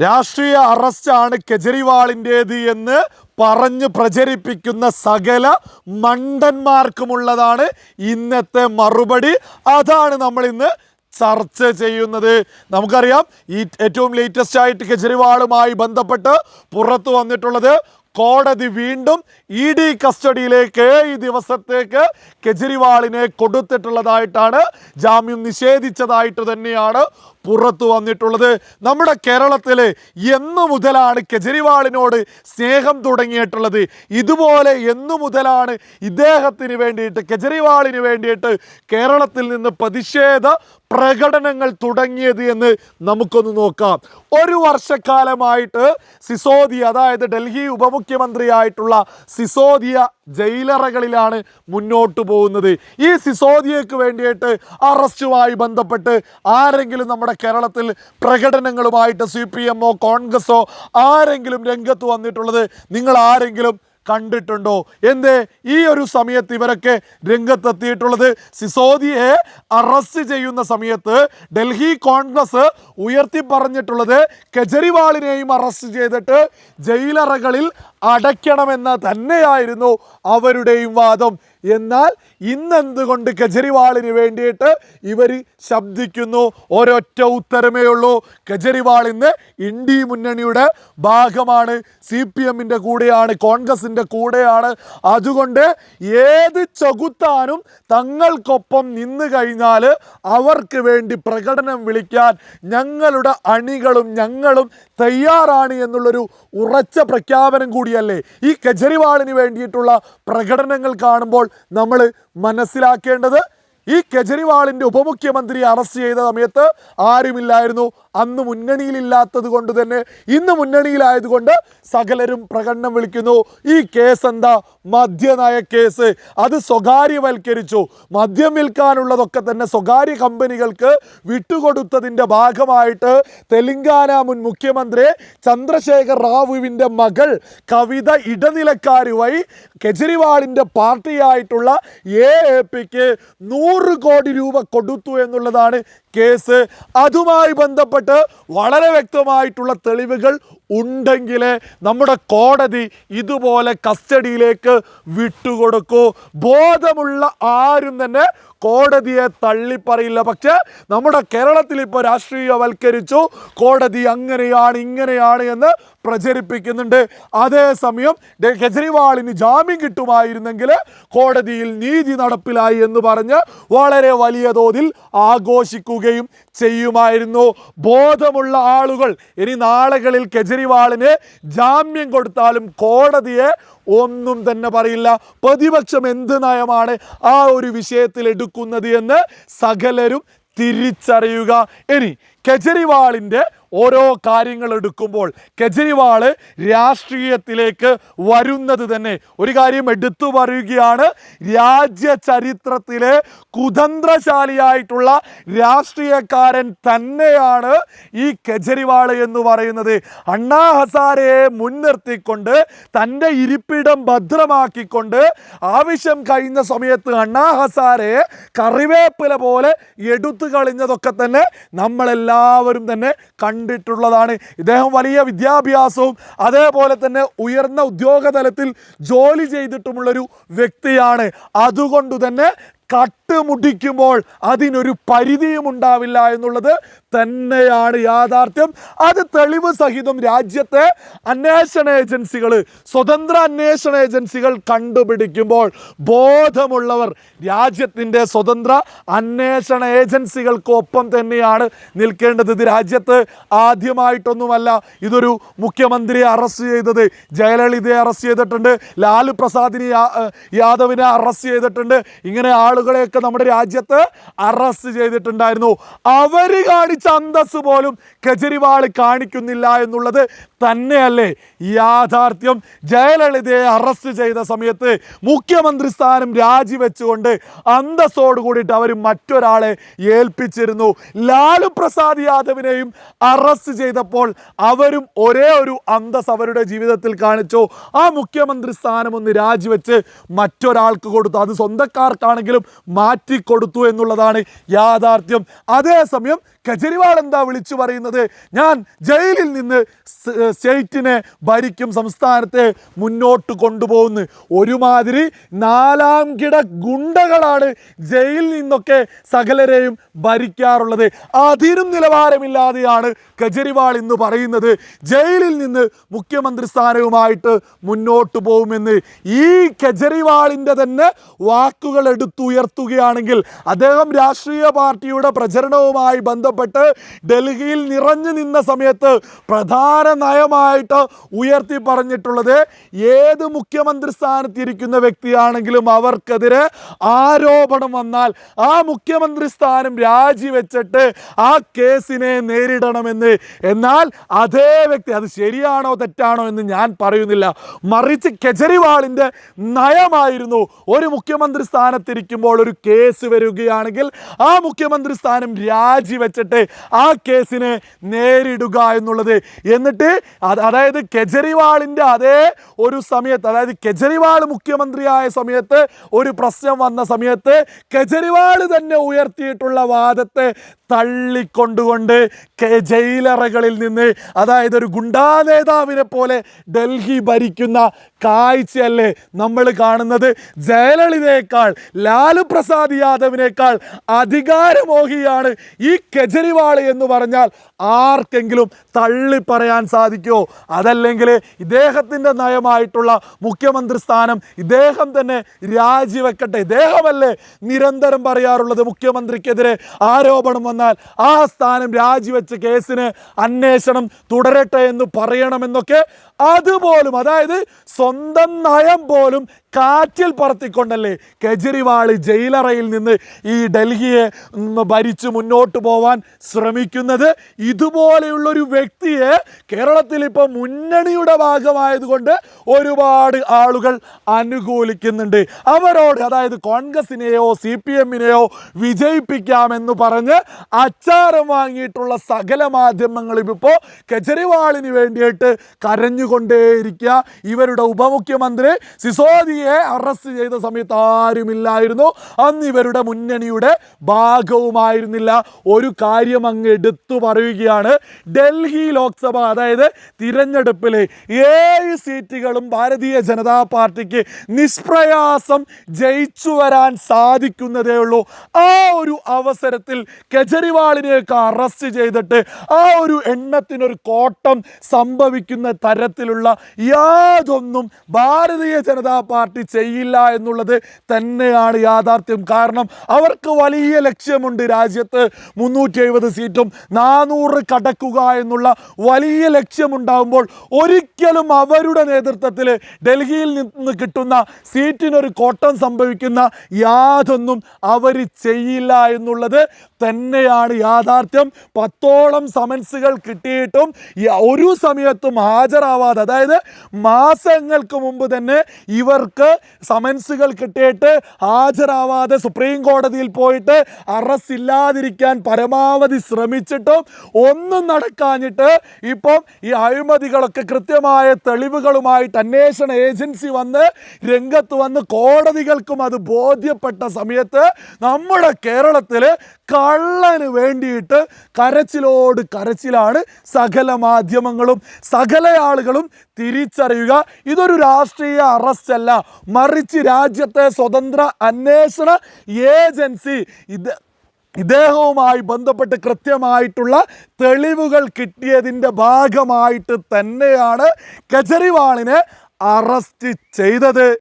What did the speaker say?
രാഷ്ട്രീയ അറസ്റ്റാണ് കെജ്രിവാളിന്റേത് എന്ന് പറഞ്ഞ് പ്രചരിപ്പിക്കുന്ന സകല മണ്ടന്മാർക്കുമുള്ളതാണ് ഇന്നത്തെ മറുപടി. അതാണ് നമ്മൾ ഇന്ന് ചർച്ച ചെയ്യുന്നത്. നമുക്കറിയാം ഈ ഏറ്റവും ലേറ്റസ്റ്റ് ആയിട്ട് കെജ്രിവാളുമായി ബന്ധപ്പെട്ട് പുറത്തു വന്നിട്ടുള്ളത് കോടതി വീണ്ടും ഇ ഡി കസ്റ്റഡിയിലേക്ക് ഈ ദിവസത്തേക്ക് കെജ്രിവാളിനെ കൊടുത്തിട്ടുള്ളതായിട്ടാണ് ജാമ്യം നിഷേധിച്ചതായിട്ട് തന്നെയാണ് പുറത്തു വന്നിട്ടുള്ളത് നമ്മുടെ കേരളത്തിൽ എന്നു മുതലാണ് കെജ്രിവാളിനോട് സ്നേഹം തുടങ്ങിയിട്ടുള്ളത്. ഇതുപോലെ എന്നു മുതലാണ് ഇദ്ദേഹത്തിന് വേണ്ടിയിട്ട് കെജ്രിവാളിന് വേണ്ടിയിട്ട് കേരളത്തിൽ നിന്ന് പ്രതിഷേധ പ്രകടനങ്ങൾ തുടങ്ങിയത് എന്ന് നമുക്കൊന്ന് നോക്കാം. ഒരു വർഷക്കാലമായിട്ട് സിസോദിയ അതായത് ഡൽഹി ഉപമുഖ്യമന്ത്രിയായിട്ടുള്ള സിസോദിയ ജയിലറകളിലാണ് മുന്നോട്ട് പോകുന്നത്. ഈ സിസോദിയക്ക് വേണ്ടിയിട്ട് അറസ്റ്റുമായി ബന്ധപ്പെട്ട് ആരെങ്കിലും നമ്മുടെ കേരളത്തിൽ പ്രകടനങ്ങളുമായിട്ട് സി പി എമ്മോ കോൺഗ്രസോ ആരെങ്കിലും രംഗത്ത് വന്നിട്ടുള്ളത് നിങ്ങൾ ആരെങ്കിലും കണ്ടിട്ടുണ്ടോ? എന്തേ ഈ ഒരു സമയത്ത് ഇവരൊക്കെ രംഗത്തെത്തിയിട്ടുള്ളത്? സിസോദിയെ അറസ്റ്റ് ചെയ്യുന്ന സമയത്ത് ഡൽഹി കോൺഗ്രസ് ഉയർത്തി പറഞ്ഞിട്ടുള്ളത് കെജ്രിവാളിനെയും അറസ്റ്റ് ചെയ്തിട്ട് ജയിലറകളിൽ അടയ്ക്കണമെന്ന് തന്നെയായിരുന്നു അവരുടെയും വാദം. എന്നാൽ ഇന്നെന്തുകൊണ്ട് കെജ്രിവാളിന് വേണ്ടിയിട്ട് ഇവർ ശബ്ദിക്കുന്നു? ഒരൊറ്റ ഉത്തരമേ ഉള്ളൂ. കെജ്രിവാൾ ഇന്ന് ഇന്ത്യ മുന്നണിയുടെ ഭാഗമാണ്. സി പി എമ്മിന്റെ കൂടെയാണ് കോൺഗ്രസിന്റെ കൂടെയാണ്. അതുകൊണ്ട് ഏത് ചകുത്താനും തങ്ങൾക്കൊപ്പം നിന്ന് കഴിഞ്ഞാൽ അവർക്ക് വേണ്ടി പ്രകടനം വിളിക്കാൻ ഞങ്ങളുടെ അണികളും ഞങ്ങളും തയ്യാറാണ് എന്നുള്ളൊരു ഉറച്ച പ്രഖ്യാപനം കൂടിയല്ലേ? ഈ കെജ്രിവാളിന് വേണ്ടിയിട്ടുള്ള പ്രകടനങ്ങൾ കാണുമ്പോൾ നമ്മൾ മനസ്സിലാക്കേണ്ടത് ഈ കെജ്രിവാളിന്റെ ഉപമുഖ്യമന്ത്രി അറസ്റ്റ് ചെയ്ത സമയത്ത് ആരുമില്ലായിരുന്നു. അന്ന് മുന്നണിയിലില്ലാത്തത് കൊണ്ട് തന്നെ ഇന്ന് മുന്നണിയിലായതുകൊണ്ട് സകലരും പ്രകടനം വിളിക്കുന്നു. ഈ കേസ് എന്താ? മദ്യനയ കേസ്. അത് സ്വകാര്യവൽക്കരിച്ചു. മദ്യം വിൽക്കാനുള്ളതൊക്കെ തന്നെ സ്വകാര്യ കമ്പനികൾക്ക് വിട്ടുകൊടുത്തതിന്റെ ഭാഗമായിട്ട് തെലങ്കാന മുൻ മുഖ്യമന്ത്രി ചന്ദ്രശേഖർ റാവുവിന്റെ മകൾ കവിത ഇടനിലക്കാരുമായി കെജ്രിവാളിന്റെ പാർട്ടിയായിട്ടുള്ള എ എ പിക്ക് നൂറ് കോടി രൂപ കൊടുത്തു എന്നുള്ളതാണ് കേസ്. അതുമായി ബന്ധപ്പെട്ട് വളരെ വ്യക്തമായിട്ടുള്ള തെളിവുകൾ ഉണ്ടെങ്കിൽ നമ്മുടെ കോടതി ഇതുപോലെ കസ്റ്റഡിയിലേക്ക് വിട്ടുകൊടുക്കൂ. ബോധമുള്ള ആരും തന്നെ കോടതിയെ തള്ളിപ്പറയില്ല. പക്ഷേ നമ്മുടെ കേരളത്തിൽ ഇപ്പോൾ രാഷ്ട്രീയവൽക്കരിച്ചു. കോടതി അങ്ങനെയാണ് ഇങ്ങനെയാണ് എന്ന് പ്രചരിപ്പിക്കുന്നുണ്ട്. അതേസമയം കെജ്രിവാളിന് ജാമ്യം കിട്ടുമായിരുന്നെങ്കിൽ കോടതിയിൽ നീതി നടപ്പിലായി എന്ന് പറഞ്ഞ് വളരെ വലിയ തോതിൽ ആഘോഷിക്കുകയും ചെയ്യുമായിരുന്നു. ബോധമുള്ള ആളുകൾ ഇനി നാളുകളിൽ കെജ്രിവാളിന് ജാമ്യം കൊടുത്താലും കോടതിയെ ഒന്നും തന്നെ പറയില്ല. പ്രതിപക്ഷം എന്ത് നയമാണ് ആ ഒരു വിഷയത്തിൽ എടുക്കുന്നത് എന്ന് സകലരും തിരിച്ചറിയുക. ഇനി കെജ്രിവാളിന്റെ ഓരോ കാര്യങ്ങൾ എടുക്കുമ്പോൾ കെജ്രിവാൾ രാഷ്ട്രീയത്തിലേക്ക് വരുന്നത് തന്നെ. ഒരു കാര്യം എടുത്തു പറയുകയാണ്. രാജ്യ ചരിത്രത്തിലെ കുതന്ത്രശാലിയായിട്ടുള്ള രാഷ്ട്രീയക്കാരൻ തന്നെയാണ് ഈ കെജ്രിവാൾ എന്ന് പറയുന്നത്. അണ്ണാ ഹസാരയെ മുൻനിർത്തിക്കൊണ്ട് തന്റെ ഇരിപ്പിടം ഭദ്രമാക്കിക്കൊണ്ട് ആവശ്യം കഴിഞ്ഞ സമയത്ത് അണ്ണാ ഹസാരയെ കറിവേപ്പില പോലെ എടുത്തു കളഞ്ഞതൊക്കെ തന്നെ നമ്മളെല്ലാവരും തന്നെ കണ്ടിട്ടുള്ളതാണ്. ഇദ്ദേഹം വലിയ വിദ്യാഭ്യാസവും അതേപോലെ തന്നെ ഉയർന്ന ഉദ്യോഗതലത്തിൽ ജോലി ചെയ്തിട്ടുമുള്ളൊരു വ്യക്തിയാണ്. അതുകൊണ്ട് തന്നെ കട്ടുമുടിക്കുമ്പോൾ അതിനൊരു പരിധിയും ഉണ്ടാവില്ല എന്നുള്ളത് തന്നെയാണ് യാഥാർത്ഥ്യം. അത് തെളിവ് സഹിതം രാജ്യത്തെ അന്വേഷണ ഏജൻസികൾ സ്വതന്ത്ര അന്വേഷണ ഏജൻസികൾ കണ്ടുപിടിക്കുമ്പോൾ ബോധമുള്ളവർ രാജ്യത്തിന്റെ സ്വതന്ത്ര അന്വേഷണ ഏജൻസികൾക്കൊപ്പം തന്നെയാണ് നിൽക്കേണ്ടത്. ഇത് രാജ്യത്ത് ആദ്യമായിട്ടൊന്നുമല്ല ഇതൊരു മുഖ്യമന്ത്രിയെ അറസ്റ്റ് ചെയ്തത് ജയലളിതയെ അറസ്റ്റ് ചെയ്തിട്ടുണ്ട് ലാലു പ്രസാദിനെ യാദവിനെ അറസ്റ്റ് ചെയ്തിട്ടുണ്ട്. ഇങ്ങനെ ആളുകളെയൊക്കെ നമ്മുടെ രാജ്യത്ത് അറസ്റ്റ് ചെയ്തിട്ടുണ്ടായിരുന്നു. അവർ കാണിച്ച അന്തസ് പോലും കെജ്രിവാൾ കാണിക്കുന്നില്ല എന്നുള്ളത് തന്നെയല്ലേ യാഥാർത്ഥ്യം. ജയലളിതയെ അറസ്റ്റ് ചെയ്ത സമയത്ത് മുഖ്യമന്ത്രി സ്ഥാനം രാജിവെച്ചുകൊണ്ട് അന്തസ്സോട് കൂടിയിട്ട് അവർ മറ്റൊരാളെ ഏൽപ്പിച്ചിരുന്നു. ലാലു പ്രസാദ് യാദവിനെയും അറസ്റ്റ് ചെയ്തപ്പോൾ അവരും ഒരേ ഒരു അന്തസ് അവരുടെ ജീവിതത്തിൽ കാണിച്ചു. ആ മുഖ്യമന്ത്രി സ്ഥാനം ഒന്ന് രാജിവെച്ച് മറ്റൊരാൾക്ക് കൊടുത്തു. അത് സ്വന്തക്കാർക്കാണെങ്കിലും മാറ്റിക്കൊടുത്തു എന്നുള്ളതാണ് യാഥാർത്ഥ്യം. അതേസമയം കെജ്രിവാൾ എന്താ വിളിച്ചു പറയുന്നത്? ഞാൻ ജയിലിൽ നിന്ന് സ്റ്റേറ്റിനെ ഭരിക്കും സംസ്ഥാനത്തെ മുന്നോട്ട് കൊണ്ടുപോകുന്ന. ഒരുമാതിരി നാലാം കിട ഗുണ്ടകളാണ് ജയിലിൽ നിന്നൊക്കെ സകലരെയും ഭരിക്കാറുള്ളത്. അതിനും നിലവാരമില്ലാതെയാണ് കെജ്രിവാൾ ഇന്ന് പറയുന്നത്. ജയിലിൽ നിന്ന് മുഖ്യമന്ത്രി സ്ഥാനവുമായിട്ട് മുന്നോട്ട് പോകുമെന്ന്. ഈ കെജ്രിവാളിന്റെ തന്നെ വാക്കുകൾ എടുത്തുയർത്തുകയാണെങ്കിൽ അദ്ദേഹം രാഷ്ട്രീയ പാർട്ടിയുടെ പ്രചരണവുമായി ബന്ധപ്പെട്ട് ഡൽഹിയിൽ നിറഞ്ഞു നിന്ന സമയത്ത് പ്രധാന നയമായിട്ട് ഉയർത്തി പറഞ്ഞിട്ടുള്ളത് ഏത് മുഖ്യമന്ത്രി സ്ഥാനത്തിരിക്കുന്ന വ്യക്തിയാണെങ്കിലും അവർക്കെതിരെ ആരോപണം വന്നാൽ ആ മുഖ്യമന്ത്രി സ്ഥാനം രാജിവെച്ചിട്ട് ആ കേസിനെ നേരിടണമെന്ന്. എന്നാൽ അതേ വ്യക്തി അത് ശരിയാണോ തെറ്റാണോ എന്ന് ഞാൻ പറയുന്നില്ല. മറിച്ച് കെജ്രിവാളിന്റെ നയമായിരുന്നു ഒരു മുഖ്യമന്ത്രി സ്ഥാനത്തിരിക്കുമ്പോൾ ഒരു കേസ് വരികയാണെങ്കിൽ ആ മുഖ്യമന്ത്രി സ്ഥാനം രാജിവെച്ചിട്ട് ആ കേസിനെ നേരിടുക എന്നുള്ളത്. എന്നിട്ട് അതായത് കെജ്രിവാളിന്റെ അതേ ഒരു സമയത്ത് അതായത് കെജ്രിവാൾ മുഖ്യമന്ത്രിയായ സമയത്ത് ഒരു പ്രശ്നം വന്ന സമയത്ത് കെജ്രിവാൾ തന്നെ ഉയർത്തിയിട്ടുള്ള വാദത്തെ തള്ളിക്കൊണ്ടുകൊണ്ട് ജയിലറകളിൽ നിന്ന് അതായത് ഒരു ഗുണ്ടാ നേതാവിനെ പോലെ ഡൽഹി ഭരിക്കുന്ന കാഴ്ചയല്ലേ നമ്മൾ കാണുന്നത്? ജയലളിതയേക്കാൾ ലാലു പ്രസാദ് യാദവിനേക്കാൾ അധികാരമോഹിയാണ് ഈ കെജ്രിവാൾ എന്ന് പറഞ്ഞാൽ ആർക്കെങ്കിലും തള്ളി പറയാൻ സാധിക്കുമോ? അതല്ലെങ്കിൽ ഇദ്ദേഹത്തിന്റെ നയമായിട്ടുള്ള മുഖ്യമന്ത്രി സ്ഥാനം ഇദ്ദേഹം തന്നെ രാജിവെക്കട്ടെ? ഇദ്ദേഹമല്ലേ നിരന്തരം പറയാറുള്ളത് മുഖ്യമന്ത്രിക്കെതിരെ ആരോപണം വന്നാൽ ആ സ്ഥാനം രാജിവെച്ച കേസിന് അന്വേഷണം തുടരട്ടെ എന്ന് പറയണമെന്നൊക്കെ അതുപോലും അതായത് സ്വന്തം നയം പോലും കാറ്റിൽ പറത്തിക്കൊണ്ടല്ലേ കെജ്രിവാൾ ജയിലറയിൽ നിന്ന് ഈ ഡൽഹിയെ ഭരിച്ച് മുന്നോട്ട് പോവാൻ ശ്രമിക്കുന്നത്. ഇതുപോലെയുള്ളൊരു വ്യക്തിയെ കേരളത്തിൽ ഇപ്പോൾ മുന്നണിയുടെ ഭാഗമായതുകൊണ്ട് ഒരുപാട് ആളുകൾ അനുകൂലിക്കുന്നുണ്ട്. അവരോട് അതായത് കോൺഗ്രസിനെയോ സി പി എമ്മിനെയോ വിജയിപ്പിക്കാമെന്ന് പറഞ്ഞ് അച്ചാരം വാങ്ങിയിട്ടുള്ള സകല മാധ്യമങ്ങളും ഇപ്പോൾ കെജ്രിവാളിന് വേണ്ടിയിട്ട് കരഞ്ഞുകൊണ്ടേയിരിക്കുക. ഇവരുടെ ഉപമുഖ്യമന്ത്രി സിസോദിയെ അറസ്റ്റ് ചെയ്ത സമയത്ത് ആരുമില്ലായിരുന്നു. അന്ന് ഇവരുടെ മുന്നണിയുടെ ഭാഗവുമായിരുന്നില്ല. ഒരു കാര്യം അങ്ങ് എടുത്തു പറയുകയാണ്. ഡൽഹി ലോക്സഭ അതായത് തിരഞ്ഞെടുപ്പിലെ ഏഴ് സീറ്റുകളും ഭാരതീയ ജനതാ പാർട്ടിക്ക് നിഷ്പ്രയാസം ജയിച്ചു വരാൻ സാധിക്കുന്നതേ ഉള്ളൂ. ആ ഒരു അവസരത്തിൽ കെജ്രിവാളിനെയൊക്കെ അറസ്റ്റ് ചെയ്തിട്ട് ആ ഒരു എണ്ണത്തിനൊരു കോട്ടം സംഭവിക്കുന്ന തരത്തിലുള്ള യാതൊന്നും ഭാരതീയ ജനതാ പാർട്ടി ചെയ്യില്ല എന്നുള്ളത് തന്നെയാണ് യാഥാർത്ഥ്യം. കാരണം അവർക്ക് വലിയ ലക്ഷ്യമുണ്ട് രാജ്യത്ത്. മുന്നൂറ്റി എഴുപത് സീറ്റും നാനൂറ് കടക്കുക എന്നുള്ള വലിയ ലക്ഷ്യമുണ്ടാകുമ്പോൾ ഒരിക്കലും അവരുടെ നേതൃത്വത്തിൽ ഡൽഹിയിൽ നിന്ന് കിട്ടുന്ന സീറ്റിനൊരു കോട്ടം സംഭവിക്കുന്ന യാതൊന്നും അവർ ചെയ്യില്ല എന്നുള്ളത് തന്നെയാണ് യാഥാർത്ഥ്യം. പത്തോളം സമൻസുകൾ കിട്ടിയിട്ടും ഒരു സമയത്തും ഹാജരാവാതെ അതായത് മാസങ്ങൾക്ക് മുമ്പ് തന്നെ ഇവർക്ക് സമൻസുകൾ കിട്ടിയിട്ട് ഹാജരാവാതെ സുപ്രീം കോടതിയിൽ പോയിട്ട് അറസ്റ്റ് ഇല്ലാതിരിക്കാൻ പരമാവധി ശ്രമിച്ചിട്ടും ഒന്നും നടക്കാഞ്ഞിട്ട് ഇപ്പം ഈ അഴിമതികളൊക്കെ കൃത്യമായ തെളിവുകളുമായിട്ട് അന്വേഷണ ഏജൻസി വന്ന് രംഗത്ത് വന്ന് കോടതികൾക്കും അത് ബോധ്യപ്പെട്ട സമയത്ത് നമ്മുടെ കേരളത്തിൽ കള്ളന് വേണ്ടിയിട്ട് കരച്ചിലോട് കരച്ചിലാണ് സകല മാധ്യമങ്ങളും സകല ആളുകളും തിരിച്ചറിയുക. ഇതൊരു രാഷ്ട്രീയ അറസ്റ്റ് അല്ല മറിച്ച് രാജ്യത്തെ സ്വതന്ത്ര അന്വേഷണ ഏജൻസി ഇത് ഇദ്ദേഹവുമായി ബന്ധപ്പെട്ട് കൃത്യമായിട്ടുള്ള തെളിവുകൾ കിട്ടിയതിന്റെ ഭാഗമായിട്ട് തന്നെയാണ് കെജ്രിവാളിനെ അറസ്റ്റ് ചെയ്തത്.